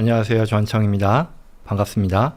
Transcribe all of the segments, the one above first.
안녕하세요. 조한청입니다. 반갑습니다.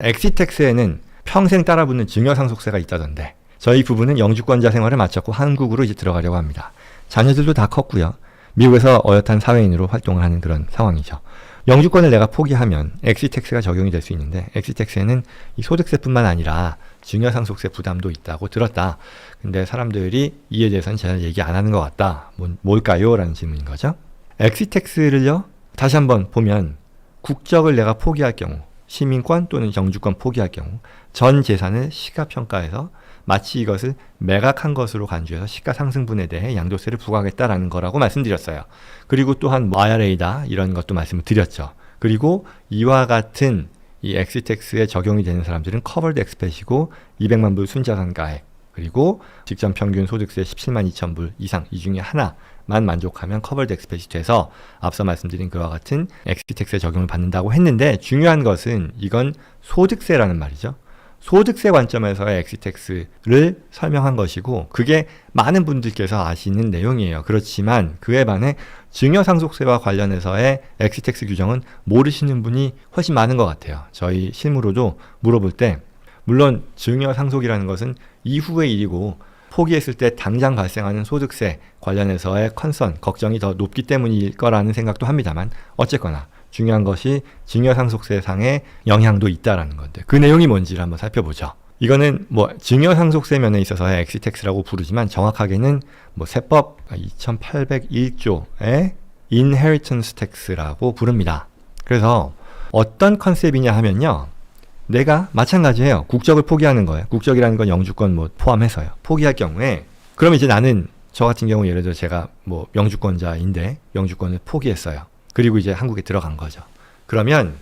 엑시텍스에는 평생 따라붙는 증여상속세가 있다던데 저희 부부는 영주권자 생활을 마쳤고 한국으로 이제 들어가려고 합니다. 자녀들도 다 컸고요. 미국에서 어엿한 사회인으로 활동을 하는 그런 상황이죠. 영주권을 내가 포기하면 엑시텍스가 적용이 될 수 있는데 엑시텍스에는 이 소득세뿐만 아니라 증여상속세 부담도 있다고 들었다. 근데 사람들이 이에 대해서는 잘 얘기 안 하는 것 같다. 뭐, 뭘까요? 라는 질문인 거죠. 엑시텍스를요, 다시 한번 보면 국적을 내가 포기할 경우, 시민권 또는 영주권 포기할 경우 전 재산을 시가평가해서 마치 이것을 매각한 것으로 간주해서 시가상승분에 대해 양도세를 부과하겠다라는 거라고 말씀드렸어요. 그리고 또한 뭐 IRA다 이런 것도 말씀을 드렸죠. 그리고 이와 같은 이 엑시텍스에 적용이 되는 사람들은 커버드 엑스펫이고 200만 불 순자산 가액 그리고 직전 평균 소득세 17만 2천 불 이상 이 중에 하나만 만족하면 커버드 엑스펫이 돼서 앞서 말씀드린 그와 같은 엑시텍스에 적용을 받는다고 했는데 중요한 것은 이건 소득세라는 말이죠. 소득세 관점에서의 엑시텍스를 설명한 것이고 그게 많은 분들께서 아시는 내용이에요. 그렇지만 그에 반해 증여상속세와 관련해서의 엑시텍스 규정은 모르시는 분이 훨씬 많은 것 같아요. 저희 실무로도 물어볼 때 물론 증여상속이라는 것은 이후의 일이고 포기했을 때 당장 발생하는 소득세 관련해서의 컨선, 걱정이 더 높기 때문일 거라는 생각도 합니다만 어쨌거나 중요한 것이 증여상속세상의 영향도 있다라는 건데 그 내용이 뭔지를 한번 살펴보죠. 이거는 뭐 증여상속세 면에 있어서의 엑시텍스라고 부르지만 정확하게는 뭐 세법 2801조의 인헤리턴스 텍스라고 부릅니다. 그래서 어떤 컨셉이냐 하면요. 내가 마찬가지예요. 국적을 포기하는 거예요. 국적이라는 건 영주권 뭐 포함해서요. 포기할 경우에 그럼 이제 나는 저 같은 경우 예를 들어 제가 뭐 영주권자인데 영주권을 포기했어요. 그리고 이제 한국에 들어간 거죠. 그러면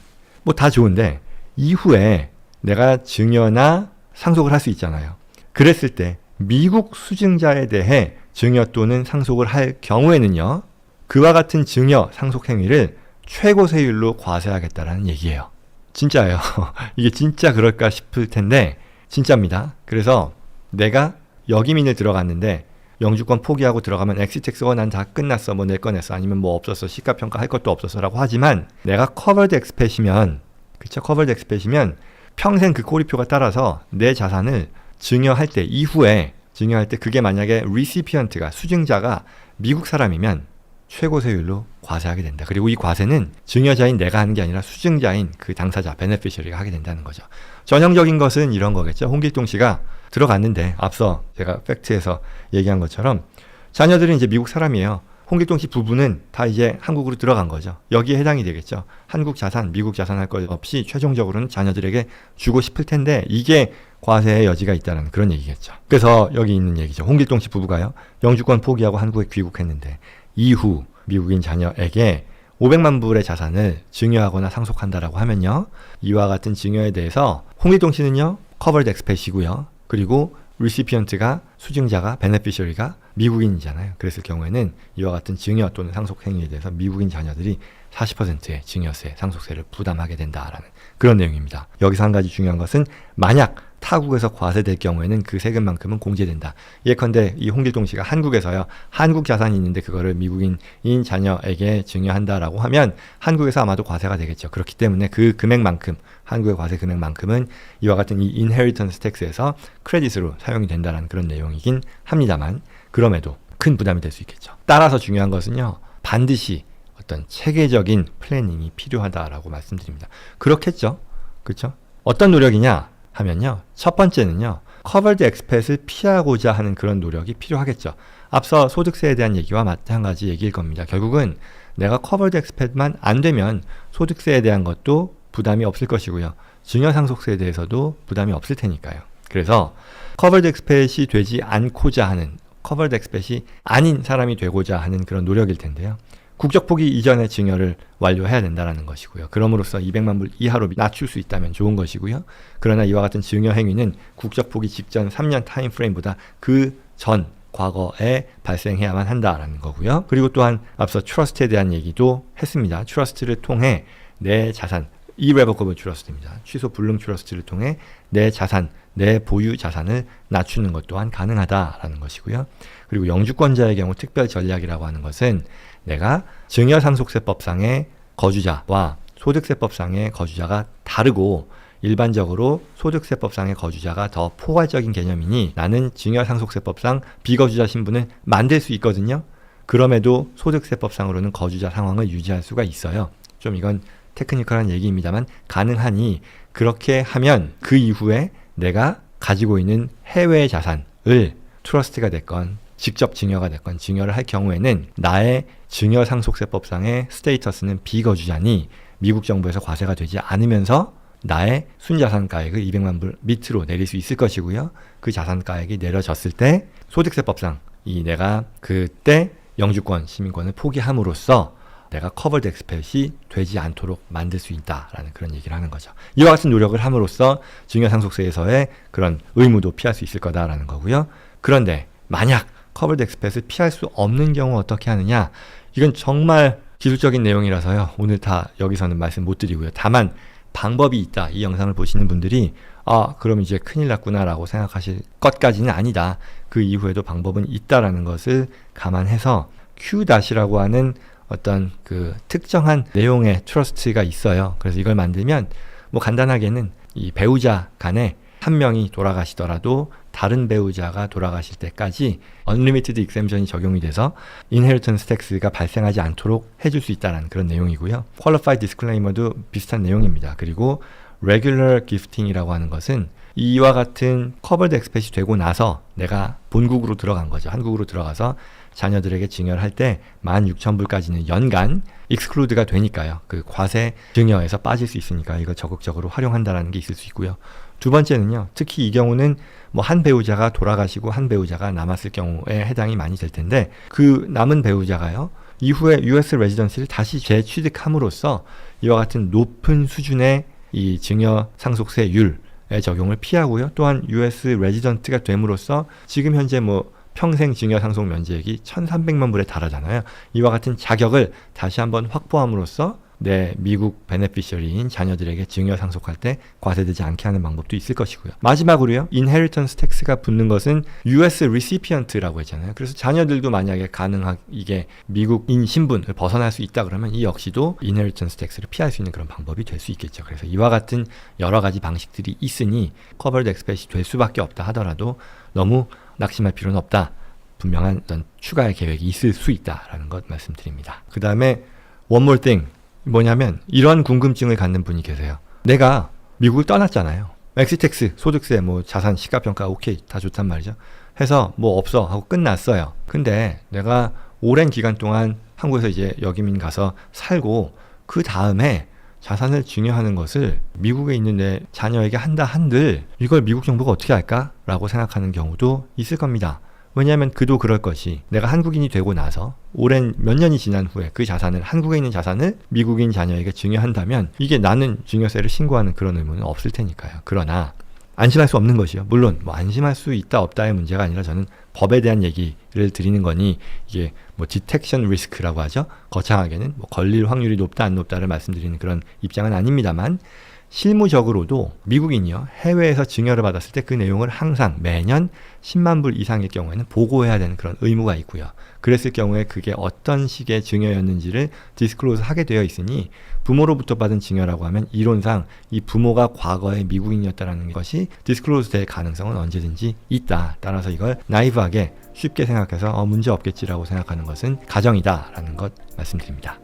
뭐 다 좋은데 이후에 내가 증여나 상속을 할 수 있잖아요. 그랬을 때 미국 수증자에 대해 증여 또는 상속을 할 경우에는요. 그와 같은 증여 상속 행위를 최고 세율로 과세하겠다라는 얘기예요. 진짜예요. 이게 진짜 그럴까 싶을 텐데 진짜입니다. 그래서 내가 여기민을 들어갔는데 영주권 포기하고 들어가면 엑시텍스가 난 다 끝났어 뭐낼거 냈어 아니면 뭐 없었어 시가평가 할 것도 없었어라고 하지만 내가 커버드 엑스펫이면 그쵸 커버드 엑스펫이면 평생 그 꼬리표가 따라서 내 자산을 증여할 때 이후에 증여할 때 그게 만약에 리시피언트가 수증자가 미국 사람이면 최고 세율로 과세하게 된다. 그리고 이 과세는 증여자인 내가 하는 게 아니라 수증자인 그 당사자 베네피셔리가 하게 된다는 거죠. 전형적인 것은 이런 거겠죠. 홍길동 씨가 들어갔는데 앞서 제가 팩트에서 얘기한 것처럼 자녀들은 이제 미국 사람이에요. 홍길동 씨 부부는 다 이제 한국으로 들어간 거죠. 여기에 해당이 되겠죠. 한국 자산, 미국 자산 할 것 없이 최종적으로는 자녀들에게 주고 싶을 텐데 이게 과세의 여지가 있다는 그런 얘기겠죠. 그래서 여기 있는 얘기죠. 홍길동 씨 부부가요. 영주권 포기하고 한국에 귀국했는데 이후 미국인 자녀에게 500만 불의 자산을 증여하거나 상속한다라고 하면요. 이와 같은 증여에 대해서 홍길동 씨는요. 커버드 엑스펫이고요. 그리고 리시피언트가 수증자가 베네피셔리가 미국인이잖아요. 그랬을 경우에는 이와 같은 증여 또는 상속 행위에 대해서 미국인 자녀들이 40%의 증여세, 상속세를 부담하게 된다라는 그런 내용입니다. 여기서 한 가지 중요한 것은 만약 타국에서 과세될 경우에는 그 세금만큼은 공제된다. 예컨대 이 홍길동 씨가 한국에서요. 한국 자산이 있는데 그거를 미국인인 자녀에게 증여한다라고 하면 한국에서 아마도 과세가 되겠죠. 그렇기 때문에 그 금액만큼 한국의 과세 금액만큼은 이와 같은 이 인헤리턴스 텍스에서 크레딧으로 사용이 된다는 그런 내용이긴 합니다만 그럼에도 큰 부담이 될 수 있겠죠. 따라서 중요한 것은요. 반드시 어떤 체계적인 플래닝이 필요하다라고 말씀드립니다. 그렇겠죠? 그렇죠? 어떤 노력이냐 하면요. 첫 번째는요. 커버드 엑스펫을 피하고자 하는 그런 노력이 필요하겠죠. 앞서 소득세에 대한 얘기와 마찬가지 얘기일 겁니다. 결국은 내가 커버드 엑스펫만 안 되면 소득세에 대한 것도 부담이 없을 것이고요. 증여상속세에 대해서도 부담이 없을 테니까요. 그래서 커버드 엑스펫이 되지 않고자 하는 커버드 엑스펫이 아닌 사람이 되고자 하는 그런 노력일 텐데요. 국적 포기 이전에 증여를 완료해야 된다는 것이고요. 그럼으로써 200만 불 이하로 낮출 수 있다면 좋은 것이고요. 그러나 이와 같은 증여 행위는 국적 포기 직전 3년 타임 프레임보다 그 전 과거에 발생해야만 한다라는 거고요. 그리고 또한 앞서 트러스트에 대한 얘기도 했습니다. 트러스트를 통해 내 자산 irrevocable trust입니다. 취소 불능 트러스트를 통해 내 자산, 내 보유 자산을 낮추는 것 또한 가능하다라는 것이고요. 그리고 영주권자의 경우 특별 전략이라고 하는 것은 내가 증여상속세법상의 거주자와 소득세법상의 거주자가 다르고 일반적으로 소득세법상의 거주자가 더 포괄적인 개념이니 나는 증여상속세법상 비거주자 신분을 만들 수 있거든요. 그럼에도 소득세법상으로는 거주자 상황을 유지할 수가 있어요. 좀 이건 테크니컬한 얘기입니다만 가능하니 그렇게 하면 그 이후에 내가 가지고 있는 해외 자산을 트러스트가 됐건 직접 증여가 됐건 증여를 할 경우에는 나의 증여 상속세법상의 스테이터스는 비거주자니 미국 정부에서 과세가 되지 않으면서 나의 순자산가액을 200만 불 밑으로 내릴 수 있을 것이고요. 그 자산가액이 내려졌을 때 소득세법상 이 내가 그때 영주권 시민권을 포기함으로써 내가 커버드 엑스펫이 되지 않도록 만들 수 있다라는 그런 얘기를 하는 거죠. 이와 같은 노력을 함으로써 증여상속세에서의 그런 의무도 피할 수 있을 거다라는 거고요. 그런데 만약 커버드 엑스펫을 피할 수 없는 경우 어떻게 하느냐? 이건 정말 기술적인 내용이라서요. 오늘 다 여기서는 말씀 못 드리고요. 다만 방법이 있다. 이 영상을 보시는 분들이 아, 그럼 이제 큰일 났구나라고 생각하실 것까지는 아니다. 그 이후에도 방법은 있다라는 것을 감안해서 Q-라고 하는 어떤 그 특정한 내용의 트러스트가 있어요. 그래서 이걸 만들면 뭐 간단하게는 이 배우자 간에 한 명이 돌아가시더라도 다른 배우자가 돌아가실 때까지 unlimited exemption이 적용이 돼서 inheritance tax가 발생하지 않도록 해줄 수 있다는 그런 내용이고요. qualified disclaimer도 비슷한 내용입니다. 그리고 regular gifting이라고 하는 것은 이와 같은 covered expat 이 되고 나서 내가 본국으로 들어간 거죠. 한국으로 들어가서 자녀들에게 증여를 할때 16,000불까지는 연간 익스클루드가 되니까요. 그 과세 증여에서 빠질 수 있으니까 이거 적극적으로 활용한다라는 게 있을 수 있고요. 두 번째는요. 특히 이 경우는 뭐 한 배우자가 돌아가시고 한 배우자가 남았을 경우에 해당이 많이 될 텐데 그 남은 배우자가요. 이후에 US 레지던시를 다시 재취득함으로써 이와 같은 높은 수준의 이 증여 상속세율의 적용을 피하고요. 또한 US 레지던트가 됨으로써 지금 현재 뭐 평생 증여 상속 면제액이 1,300만 불에 달하잖아요. 이와 같은 자격을 다시 한번 확보함으로써 내 미국 베네피셔리인 자녀들에게 증여 상속할 때 과세되지 않게 하는 방법도 있을 것이고요. 마지막으로요. 인헤리턴스 텍스가 붙는 것은 US recipient라고 했잖아요. 그래서 자녀들도 만약에 가능하 이게 미국인 신분을 벗어날 수 있다 그러면 이 역시도 인헤리턴스 텍스를 피할 수 있는 그런 방법이 될 수 있겠죠. 그래서 이와 같은 여러 가지 방식들이 있으니 커버드 엑스펫이 될 수밖에 없다 하더라도 너무 낙심할 필요는 없다. 분명한 어떤 추가의 계획이 있을 수 있다라는 것 말씀드립니다. 그 다음에 more thing 뭐냐면 이런 궁금증을 갖는 분이 계세요. 내가 미국을 떠났잖아요. 엑시텍스, 소득세, 뭐 자산 시가평가 오케이 다 좋단 말이죠. 해서 뭐 없어 하고 끝났어요. 근데 내가 오랜 기간 동안 한국에서 이제 여기민 가서 살고 그 다음에 자산을 증여하는 것을 미국에 있는 내 자녀에게 한다 한들 이걸 미국 정부가 어떻게 할까라고 생각하는 경우도 있을 겁니다. 왜냐하면 그도 그럴 것이 내가 한국인이 되고 나서 오랜 몇 년이 지난 후에 그 자산을 한국에 있는 자산을 미국인 자녀에게 증여한다면 이게 나는 증여세를 신고하는 그런 의무는 없을 테니까요. 그러나 안심할 수 없는 것이요. 물론 뭐 안심할 수 있다 없다의 문제가 아니라 저는 법에 대한 얘기를 드리는 거니 이게 뭐 디텍션 리스크라고 하죠. 거창하게는 뭐 걸릴 확률이 높다 안 높다를 말씀드리는 그런 입장은 아닙니다만 실무적으로도 미국인이요 해외에서 증여를 받았을 때 그 내용을 항상 매년 10만 불 이상의 경우에는 보고해야 되는 그런 의무가 있고요. 그랬을 경우에 그게 어떤 식의 증여였는지를 디스클로즈 하게 되어 있으니 부모로부터 받은 증여라고 하면 이론상 이 부모가 과거에 미국인이었다라는 것이 디스클로즈 될 가능성은 언제든지 있다. 따라서 이걸 나이브하게 쉽게 생각해서 어, 문제 없겠지라고 생각하는 것은 가정이다라는 것 말씀드립니다.